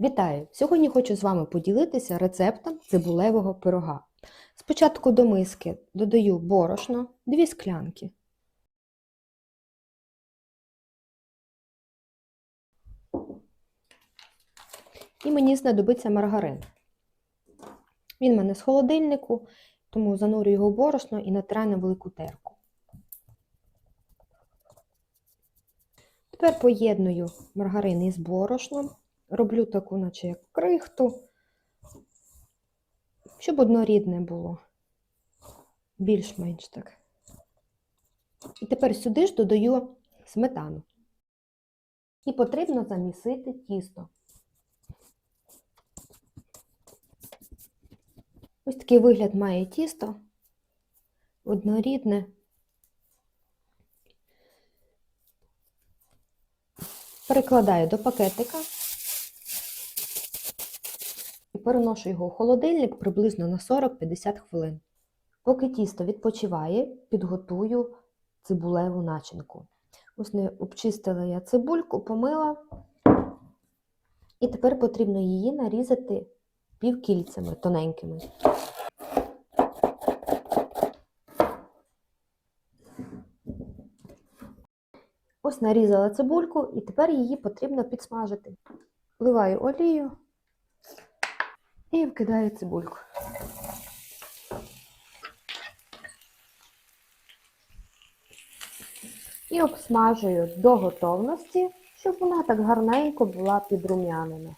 Вітаю! Сьогодні хочу з вами поділитися рецептом цибулевого пирога. Спочатку до миски додаю борошно, 2 склянки. І мені знадобиться маргарин. Він в мене з холодильнику, тому занурю його в борошно і натираю на велику терку. Тепер поєдную маргарин із борошном. Роблю таку, наче як крихту, щоб однорідне було. Більш-менш так. І тепер сюди ж додаю сметану. І потрібно замісити тісто. Ось такий вигляд має тісто. Однорідне. Перекладаю до пакетика і переношу його у холодильник приблизно на 40-50 хвилин. Поки тісто відпочиває, підготую цибулеву начинку. Ось не обчистила я цибульку, помила, і тепер потрібно її нарізати півкільцями тоненькими. Ось нарізала цибульку, і тепер її потрібно підсмажити. Вливаю олію і вкидаю цибульку. І обсмажую до готовності, щоб вона так гарненько була підрум'янена.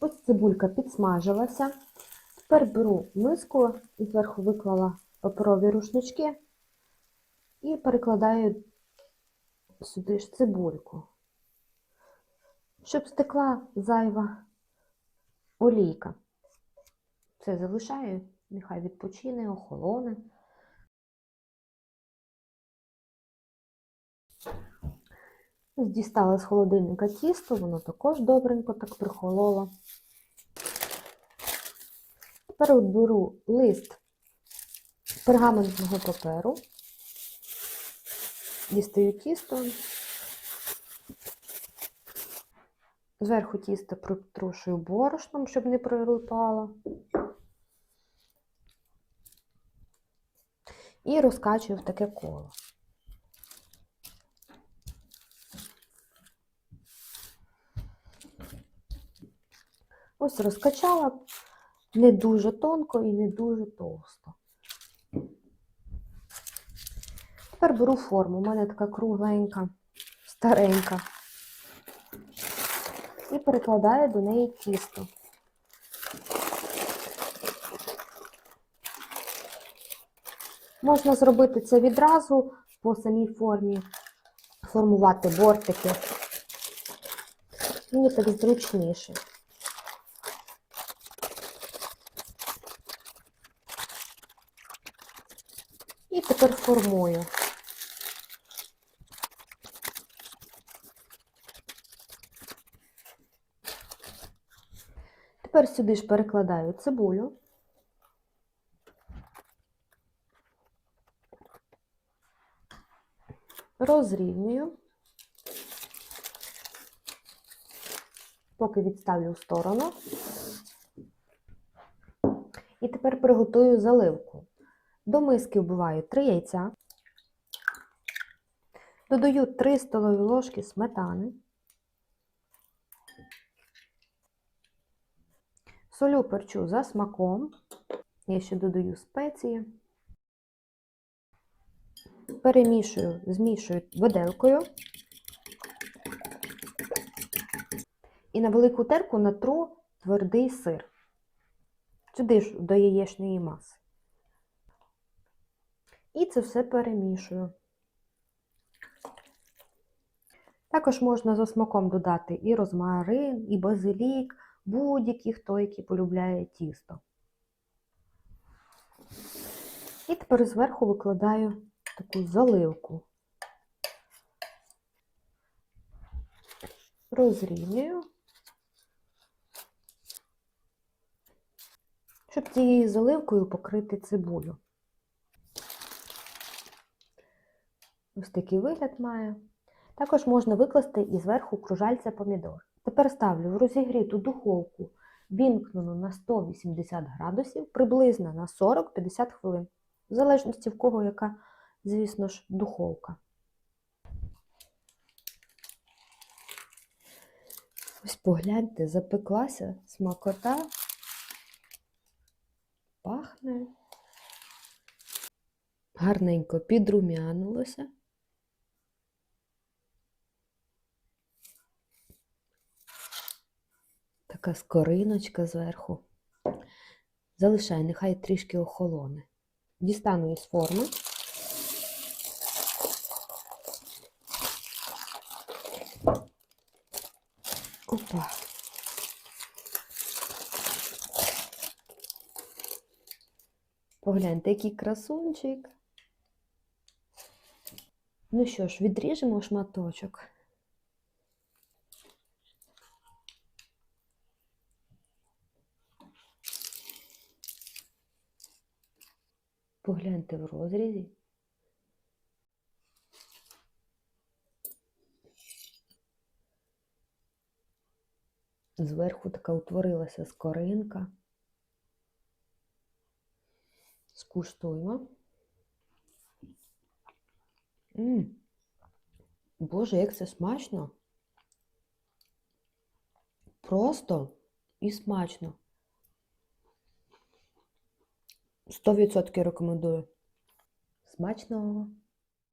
Ось цибулька підсмажилася. Тепер беру миску і зверху виклала паперові рушнички і перекладаю сюди ж цибульку, щоб стекла зайва олійка. Це залишаю, нехай відпочине, охолоне. Дістала з холодильника тісто, воно також добренько так прихололо. Тепер беру лист пергаментного паперу, дістаю тісто, зверху тісто притрушую борошном, щоб не прилипало. І розкачую в таке коло. Ось розкачала не дуже тонко і не дуже товсто. Тепер беру форму, у мене така кругленька, старенька. І перекладаю до неї тісто. Можна зробити це відразу по самій формі, формувати бортики. Мені так зручніше. І тепер формую. Тепер сюди ж перекладаю цибулю. Розрівнюю, поки відставлю в сторону. І тепер приготую заливку. До миски вбиваю 3 яйця, додаю 3 столові ложки сметани, солю перчу за смаком, я ще додаю спеції, перемішую, змішую виделкою і на велику терку натру твердий сир. Сюди ж до яєчної маси. І це все перемішую. Також можна за смаком додати і розмарин, і базилік, будь-який хто, який полюбляє тісто. І тепер зверху викладаю таку заливку. Розрівнюю, щоб цією заливкою покрити цибулю. Ось такий вигляд має. Також можна викласти і зверху кружальця помідор. Тепер ставлю в розігріту духовку, вімкнену на 180 градусів, приблизно на 40-50 хвилин, в залежності в кого яка, звісно ж, духовка. Ось погляньте, запеклася смакота, пахне, гарненько підрумянилося. Така скориночка зверху. Залишай, нехай трішки охолоне. Дістану із форми. Опа. Погляньте, який красунчик. Ну що ж, відріжемо шматочок. Погляньте в розрізі. Зверху така утворилася скоринка. Скуштуємо. М. Боже, як це смачно. Просто і смачно. 100% рекомендую. Смачного!